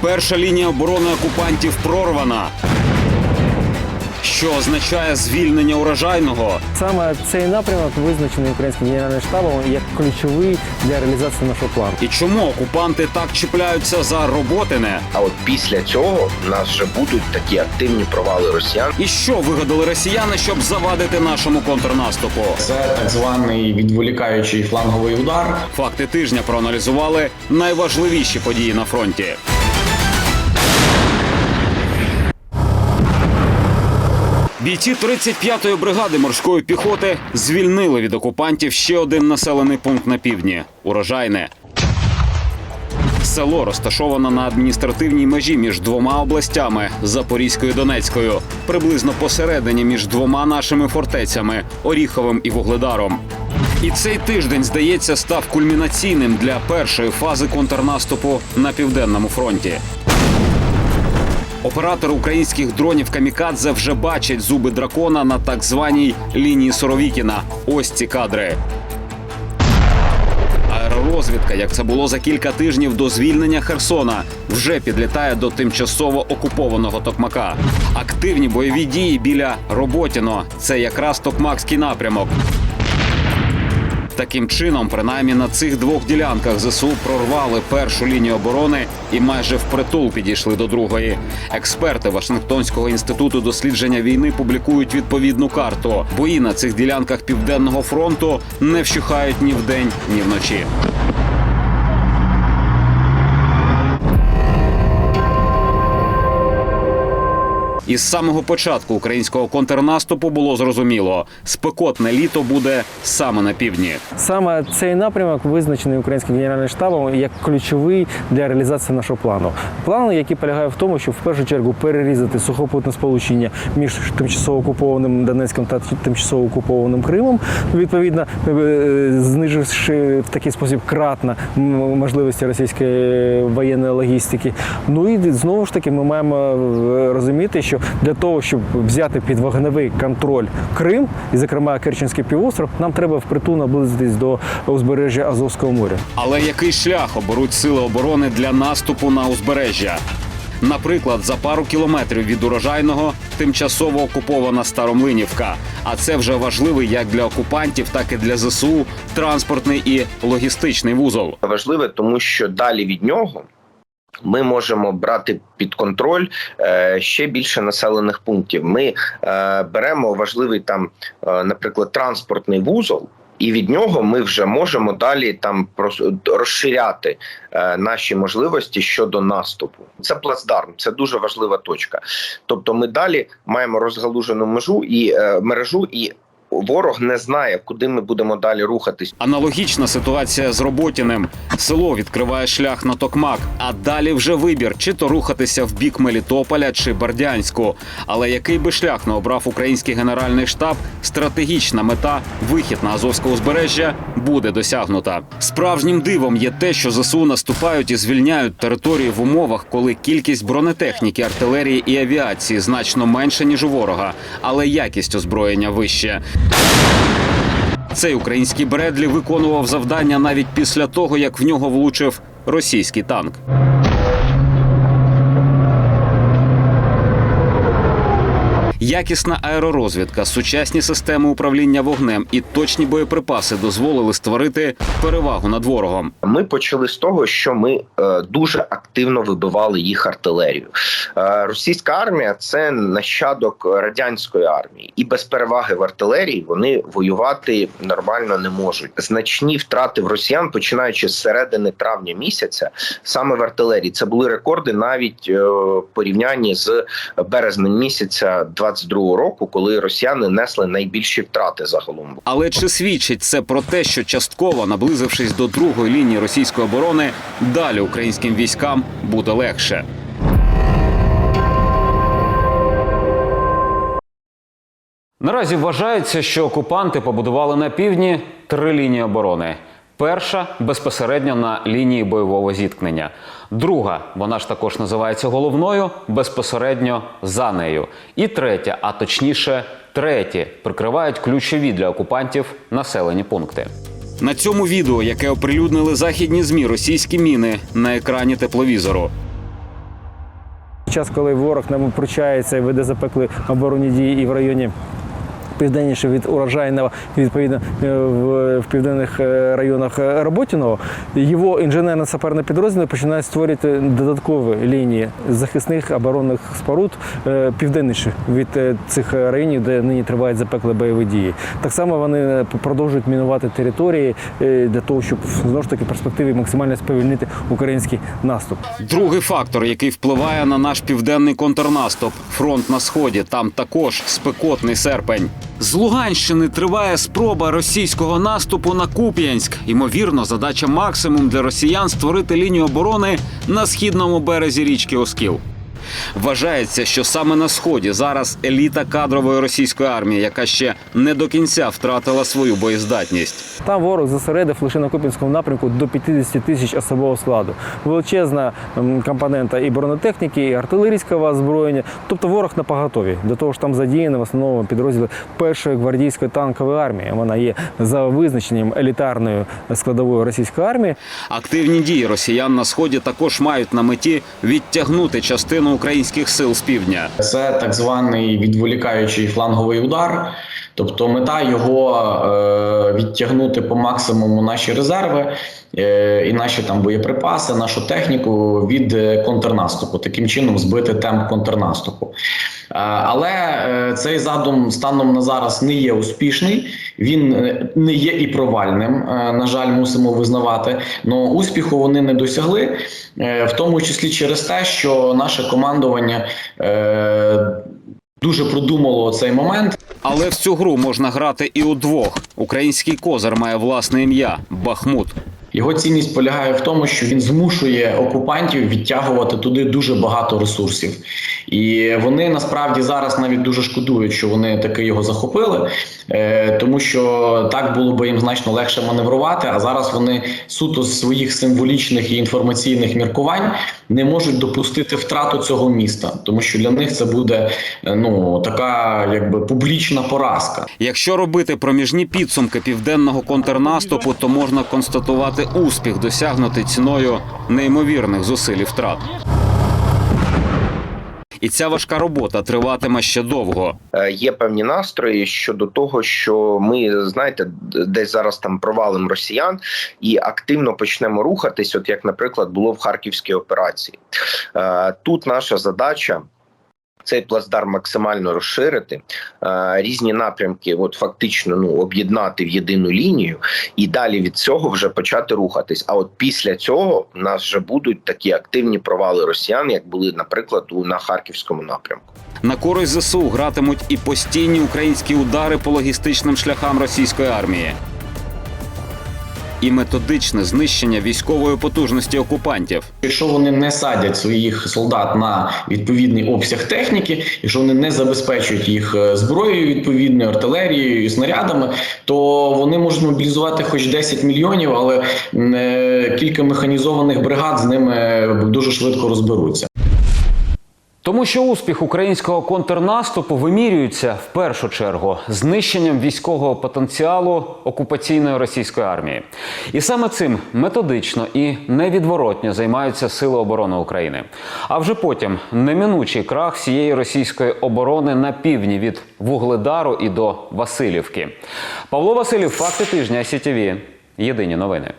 Перша лінія оборони окупантів прорвана. Що означає звільнення урожайного? Саме цей напрямок визначений українським генеральним штабом як ключовий для реалізації нашого плану. І чому окупанти так чіпляються за роботине? А от після цього в нас вже будуть такі активні провали росіян. І що вигадали росіяни, щоб завадити нашому контрнаступу? Це так званий відволікаючий фланговий удар. Факти тижня проаналізували найважливіші події на фронті. Бійці 35-ї бригади морської піхоти звільнили від окупантів ще один населений пункт на півдні урожайне. Село розташоване на адміністративній межі між двома областями Запорізькою і Донецькою, приблизно посередині між двома нашими фортецями Оріховим і Вугледаром. І цей тиждень, здається, став кульмінаційним для першої фази контрнаступу на південному фронті. Оператори українських дронів Камікадзе вже бачать зуби дракона на так званій лінії Соровікіна. Ось ці кадри. Аеророзвідка, як це було за кілька тижнів до звільнення Херсона, вже підлітає до тимчасово окупованого Токмака. Активні бойові дії біля Роботіно. Це якраз Токмакський напрямок. Таким чином, принаймні на цих двох ділянках ЗСУ прорвали першу лінію оборони і майже впритул підійшли до другої. Експерти Вашингтонського інституту дослідження війни публікують відповідну карту. Бої на цих ділянках південного фронту не вщухають ні вдень, ні вночі. Із самого початку українського контрнаступу було зрозуміло, спекотне літо буде саме на півдні. Саме цей напрямок визначений українським генеральним штабом як ключовий для реалізації нашого плану. Плану, який полягає в тому, щоб в першу чергу перерізати сухопутне сполучення між тимчасово окупованим Донецьком та тимчасово окупованим Кримом, відповідно е, зниживши в такий спосіб кратно можливості російської воєнної логістики. Ну і знову ж таки ми маємо е, розуміти, що для того, щоб взяти під вогневий контроль Крим, і зокрема Керченський півостров, нам треба впритул наблизитись до узбережжя Азовського моря. Але який шлях оберуть сили оборони для наступу на узбережжя? Наприклад, за пару кілометрів від урожайного тимчасово окупована Старомлинівка. А це вже важливий як для окупантів, так і для ЗСУ транспортний і логістичний вузол. Важливе, тому що далі від нього. Ми можемо брати під контроль е, ще більше населених пунктів. Ми е, беремо важливий там, е, наприклад, транспортний вузол, і від нього ми вже можемо далі там розширяти наші можливості щодо наступу. Це плацдарм, це дуже важлива точка. Тобто, ми далі маємо розгалужену межу і мережу, і ворог не знає, куди ми будемо далі рухатись. Аналогічна ситуація з Роботіним. Село відкриває шлях на Токмак, а далі вже вибір, чи то рухатися в бік Мелітополя чи Бердянську. Але який би шлях не обрав український генеральний штаб, стратегічна мета вихід на Азовське узбережжя буде досягнута. Справжнім дивом є те, що ЗСУ наступають і звільняють території в умовах, коли кількість бронетехніки, артилерії і авіації значно менше ніж у ворога, але якість озброєння вище. Цей український Бредлі виконував завдання навіть після того, як в нього влучив російський танк. Якісна аеророзвідка, сучасні системи управління вогнем і точні боєприпаси дозволили створити перевагу над ворогом. Ми почали з того, що ми е, дуже активно вибивали їх артилерію. Е, російська армія це нащадок радянської армії, і без переваги в артилерії вони воювати нормально не можуть. Значні втрати в росіян, починаючи з середини травня місяця, саме в артилерії. Це були рекорди навіть е, порівнянні з березнем місяця 22-го року, коли росіяни несли найбільші втрати загалом. Але чи свідчить це про те, що частково наблизившись до другої лінії російської оборони, далі українським військам буде легше? Наразі вважається, що окупанти побудували на півдні три лінії оборони. Перша безпосередньо на лінії бойового зіткнення. Друга, вона ж також називається головною, безпосередньо за нею. І третя, а точніше, треті, прикривають ключові для окупантів населені пункти. На цьому відео, яке оприлюднили західні змі російські міни на екрані тепловізору, час, коли ворог нам пручається і веде запекли оборонні дії і в районі. Південніше від урожайного, відповідно е, в, південних е, районах е, Роботіного, його інженерно-саперні підрозділи починають створювати додаткові лінії захисних оборонних споруд південніше від цих районів, де нині тривають запекли бойові дії. Так само вони продовжують мінувати території для того, щоб знову ж таки в перспективі максимально сповільнити український наступ. Другий фактор, який впливає на наш південний контрнаступ фронт на сході. Там також спекотний серпень. З Луганщини триває спроба російського наступу на Куп'янськ. Ймовірно, задача максимум для росіян створити лінію оборони на східному березі річки Оскіл. Вважається, що саме на сході зараз еліта кадрової російської армії, яка ще не до кінця втратила свою боєздатність. Там ворог зосередив лише на Купінському напрямку до 50 тисяч особового складу. Величезна компонента і бронетехніки, і артилерійського озброєння. Тобто ворог на поготові. До того ж там задіяні в основному підрозділи першої гвардійської танкової армії. Вона є за визначенням елітарною складовою російської армії. Активні дії росіян на сході також мають на меті відтягнути частину українських сил з півдня. Це так званий відволікаючий фланговий удар. Тобто мета його е, відтягнути по максимуму наші резерви е, і наші там боєприпаси, нашу техніку від е, контрнаступу, таким чином збити темп контрнаступу. Е, але е, цей задум станом на зараз не є успішний. Він е, не є і провальним. На жаль, мусимо визнавати. Но успіху вони не досягли, в тому числі через те, що наше командування дуже продумало цей момент. Але в цю гру можна грати і удвох. Український козир має власне ім'я Бахмут. Його цінність полягає в тому, що він змушує окупантів відтягувати туди дуже багато ресурсів, і вони насправді зараз навіть дуже шкодують, що вони таки його захопили, е, тому що так було би їм значно легше маневрувати. А зараз вони суто з своїх символічних і інформаційних міркувань не можуть допустити втрату цього міста, тому що для них це буде е, ну така якби публічна поразка. Якщо робити проміжні підсумки південного контрнаступу, то можна констатувати успіх, досягнутий ціною неймовірних зусиль і втрат. І ця важка робота триватиме ще довго. Е, Є певні настрої щодо того, що ми знаєте, десь зараз там провалимо росіян і активно почнемо рухатись, от як, наприклад, було в харківській операції. Е, Тут наша задача. Цей плацдарм максимально розширити, е, різні напрямки, от фактично ну об'єднати в єдину лінію, і далі від цього вже почати рухатись. А от після цього в нас вже будуть такі активні провали росіян, як були, наприклад, у на харківському напрямку. На користь ЗСУ гратимуть і постійні українські удари по логістичним шляхам російської армії. І методичне знищення військової потужності окупантів. Якщо вони не садять своїх солдат на відповідний обсяг техніки, якщо вони не забезпечують їх е, зброєю відповідною артилерією і снарядами, то вони можуть мобілізувати хоч 10 мільйонів, але е, кілька механізованих бригад з ними дуже швидко розберуться. Тому що успіх українського контрнаступу вимірюється в першу чергу знищенням військового потенціалу окупаційної російської армії. І саме цим методично і невідворотньо займаються Сили оборони України. А вже потім неминучий крах всієї російської оборони на півдні від Вугледару і до Васильівки. Павло Василів, факти тижня СІТВ. Єдині новини.